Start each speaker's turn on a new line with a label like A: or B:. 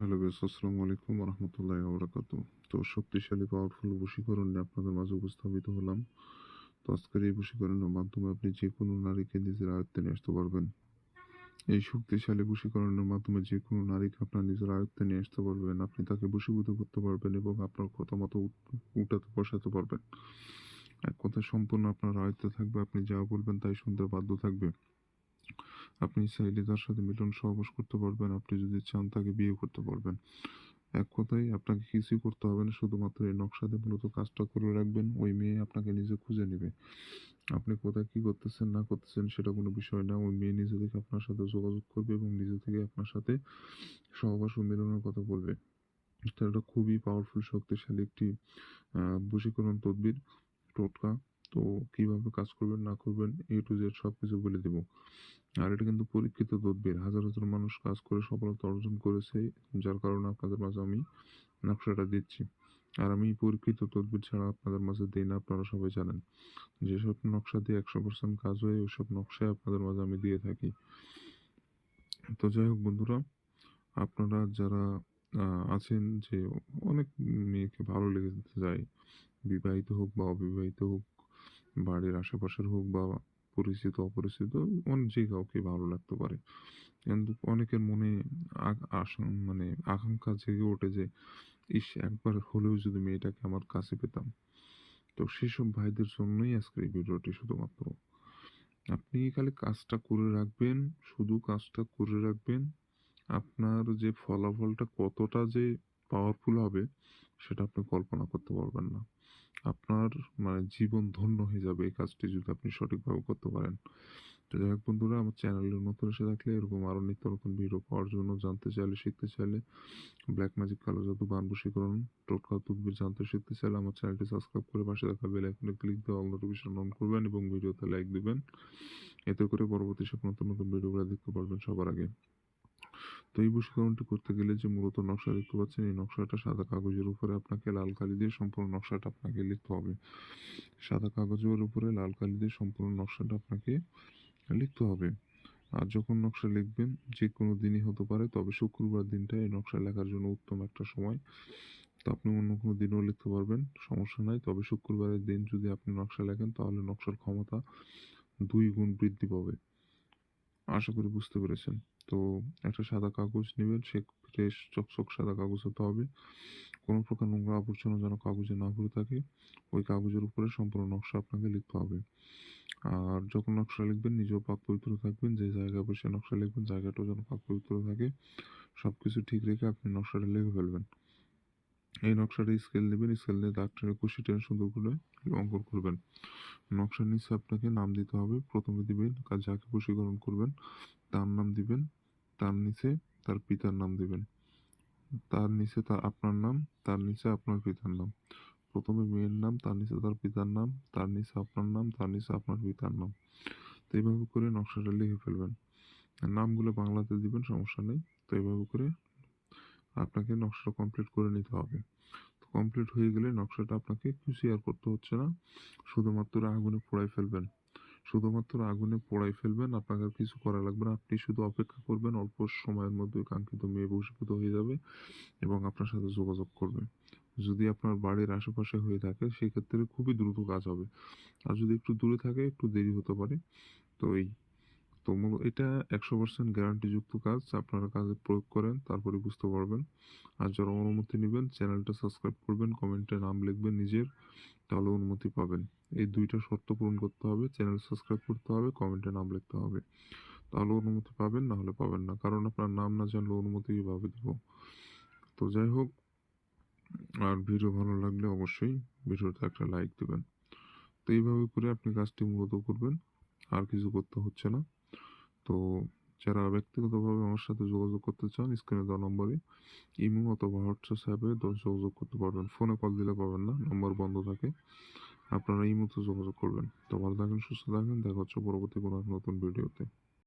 A: Hello base আসসালামু আলাইকুম রহমতুল্লাহ বরাকাত তো শক্তিশালী পাওয়ারফুল বশীকরণ নিয়ে আপনাদের মাঝে উপস্থাপিত হলাম। তো আজকের এই বশীকরণের মাধ্যমে আপনি যে কোনো নারীকে নিজের আয়ত্তে নিয়ে আসতে পারবেন। এই শক্তিশালী বশীকরণের মাধ্যমে যে কোনো নারীকে আপনার নিজের আয়ত্তে নিয়ে আসতে পারবেন। আপনি তাকে বশীভূত করতে পারবেন এবং আপনার কথা মতো উঠাতে, বসাতে পারবেন। এক কথায় সম্পূর্ণ আপনার আয়ত্তে থাকবে, আপনি যা বলবেন তাই শুনতে বাধ্য থাকবে। আপনি চাইলে তার সাথে মিলন সহবাস করতে পারবেন, আপনি যদি চান তাকে বিয়ে করতে পারবেন। এক কথায় আপনাকে কিছুই করতে হবে না, শুধুমাত্র এই নকশাতে মূলত কাজটা করে রাখবেন, ওই মেয়ে আপনাকে নিজে খুঁজে নেবে। আপনি কোথায় কি করতেছেন, না করতেছেন সেটা কোনো বিষয় না, ওই মেয়ে নিজে থেকে আপনার সাথে যোগাযোগ করবে এবং নিজে থেকে আপনার সাথে সহবাস ও মিলনের কথা বলবে। এটা একটা খুবই পাওয়ারফুল শক্তিশালী একটি বশীকরণ তদবির, টোটকা। তো কীভাবে কাজ করবেন, না করবেন এ টু জেড সব কিছু বলে দেবো। আর এটা কিন্তু পরীক্ষিত তদবির হাজার হাজার মানুষ কাজ করে সফলতা অর্জন করেছে, যার কারণে আপনাদের মাঝে আমি নকশাটা দিচ্ছি। আর আমি পরীক্ষিত তদবির ছাড়া আপনাদের মাঝে দিই না, আপনারা সবাই জানেন। যেসব নকশা দিয়ে একশো পার্সেন্ট কাজ হয়, ওইসব নকশায় আপনাদের মাঝে আমি দিয়ে থাকি। তো যাই হোক বন্ধুরা, আপনারা যারা আছেন যে অনেক মেয়েকে ভালো লেগে যায় বিবাহিত হোক বা অবিবাহিত হোক বাড়ির আশেপাশের হোক বা পরিচিত, অপরিচিত অনেক যে কাউকে ভালো লাগতে পারে। কিন্তু অনেকের মনে মানে আকাঙ্ক্ষা জেগে ওঠে যে, ইস, একবার হলেও যদি মেয়েটাকে আমার কাছে পেতাম। তো সেসব ভাইদের জন্যই আজকের এই ভিডিওটি শুধুমাত্র। আপনি খালি কাজটা করে রাখবেন, শুধু কাজটা করে রাখবেন, আপনার যে ফলাফলটা কতটা যে পাওয়ারফুল হবে, সেটা আপনি কল্পনা করতে পারবেন না। আপনার মানে জীবন ধন্য হয়ে যাবে এই কাজটি যদি আপনি সঠিকভাবে করতে পারেন। তো যাই হোক বন্ধুরা, আমার চ্যানেলে নতুন এসে থাকলে এরকম আরও নিত্য নতুন ভিডিও পাওয়ার জন্য জানতে চাইলে, শিখতে চাইলে ব্ল্যাক ম্যাজিক কালো জাদু বান বশীকরণ টোটকা তুকবির জানতে শিখতে চাইলে আমার চ্যানেলটি সাবস্ক্রাইব করে পাশে দেখা বেল আইকনে ক্লিক দিয়ে অল নোটিফিকেশন অন করবেন এবং ভিডিওতে লাইক দিবেন। এতে করে পরবর্তী সব নতুন নতুন ভিডিওগুলো দেখতে পারবেন সবার আগে। তো এই বশীকরণটি করতে গেলে যে মূলত নকশা দেখতে পাচ্ছেন, এই নকশাটা সাদা কাগজের উপরে আপনাকে লাল কালি দিয়ে সম্পূর্ণ নকশাটা আপনাকে লিখতে হবে। সাদা কাগজের উপরে লাল কালি দিয়ে সম্পূর্ণ নকশাটা আপনাকে লিখতে হবে। আর যখন নকশা লিখবেন যে কোনো দিনই হতে পারে, তবে শুক্রবার দিনটা এই নকশা লেখার জন্য উত্তম একটা সময়। তো আপনি অন্য কোনো দিনও লিখতে পারবেন, সমস্যা নাই। তবে শুক্রবারের দিন যদি আপনি নকশা লেখেন, তাহলে নকশার ক্ষমতা দুই গুণ বৃদ্ধি পাবে। আশা করি বুঝতে পেরেছেন। তো একটা সাদা কাগজ নেবেন, সে ফ্রেশ চকচক সাদা কাগজ হতে হবে কোনো প্রকার নোংরা আবর্জনা যেন কাগজে না ভরে থাকে, ওই কাগজের উপরে সম্পূর্ণ নকশা আপনাকে লিখতে হবে। আর যখন নকশা লিখবেন, নিজেও পাক পবিত্র থাকবেন, যে জায়গায় বসে নকশা লিখবেন, জায়গাটাও যেন পাক পবিত্র থাকে। সব কিছু ঠিক রেখে আপনি নকশাটা লিখে ফেলবেন। এই নকশাটা স্কেল নেবেন স্কেল নিয়ে দাগ টেনে কুশি টেনে সুন্দর করে অঙ্কন করবেন। নকশার নিচে আপনাকে নাম দিতে হবে, প্রথমে দিবেন যাকে বশীকরণ করবেন, তার নাম দিবেন, তার নিচে তার পিতার নাম দিবেন। তার নিচে তার, আপনার নাম, তার নিচে আপনার পিতার নাম। প্রথমে মেয়ের নাম, তার নিচে তার পিতার নাম, তার নিচে আপনার নাম, তার নিচে আপনার পিতার নাম। তো এইভাবে করে নকশাটা লিখে ফেলবেন। নামগুলো বাংলাতে দিবেন, সমস্যা নেই। তো এইভাবে করে আপনাকে নকশাটা কমপ্লিট করে নিতে হবে। তো কমপ্লিট হয়ে গেলে নকশাটা আপনাকে কিছু আর করতে হচ্ছে না। শুধুমাত্র আগুনে পোড়াই ফেলবেন। শুধুমাত্র আগুনে পোড়াই ফেলবেন, আপনাকে আর কিছু করা লাগবে না। আপনি শুধু অপেক্ষা করবেন, অল্প সময়ের মধ্যে কাঙ্ক্ষিত মেয়ে বসীভূত হয়ে যাবে এবং আপনার সাথে যোগাযোগ করবে। যদি আপনার বাড়ির আশেপাশে হয়ে থাকে, সেক্ষেত্রে খুবই দ্রুত কাজ হবে। আর যদি একটু দূরে থাকে, একটু দেরি হতে পারে। তো এই তো মূলত এটা একশো পার্সেন্ট গ্যারান্টিযুক্ত কাজ। আপনারা কাজে প্রয়োগ করেন, তারপরে বুঝতে পারবেন। আর যারা অনুমতি নেবেন, চ্যানেলটা সাবস্ক্রাইব করবেন কমেন্টে নাম লিখবেন নিজের, তাহলে অনুমতি পাবেন। এই দুইটা শর্ত পূরণ করতে হবে, চ্যানেল সাবস্ক্রাইব করতে হবে কমেন্টে নাম লিখতে হবে। তাহলে অনুমতি পাবেন, না হলে পাবেন না। কারণ আপনার নাম না জানলে অনুমতি কীভাবে দেব? তো যাই হোক, আর ভিডিও ভালো লাগলে অবশ্যই ভিডিওতে একটা লাইক দেবেন। তো এইভাবে করে আপনি কাজটি মূলত করবেন, আর কিছু করতে হচ্ছে না। তো যারা ব্যক্তিগতভাবে আমার সাথে যোগাযোগ করতে চান স্ক্রিনে দেওয়া নম্বরে ইমো অথবা হোয়াটসঅ্যাপে যোগাযোগ করতে পারবেন। ফোনে কল দিলে পাবেন না, নম্বর বন্ধ থাকে, আপনারা ইমোতে যোগাযোগ করবেন। তো ভালো থাকেন, সুস্থ থাকবেন দেখা হচ্ছে পরবর্তী কোনো নতুন ভিডিওতে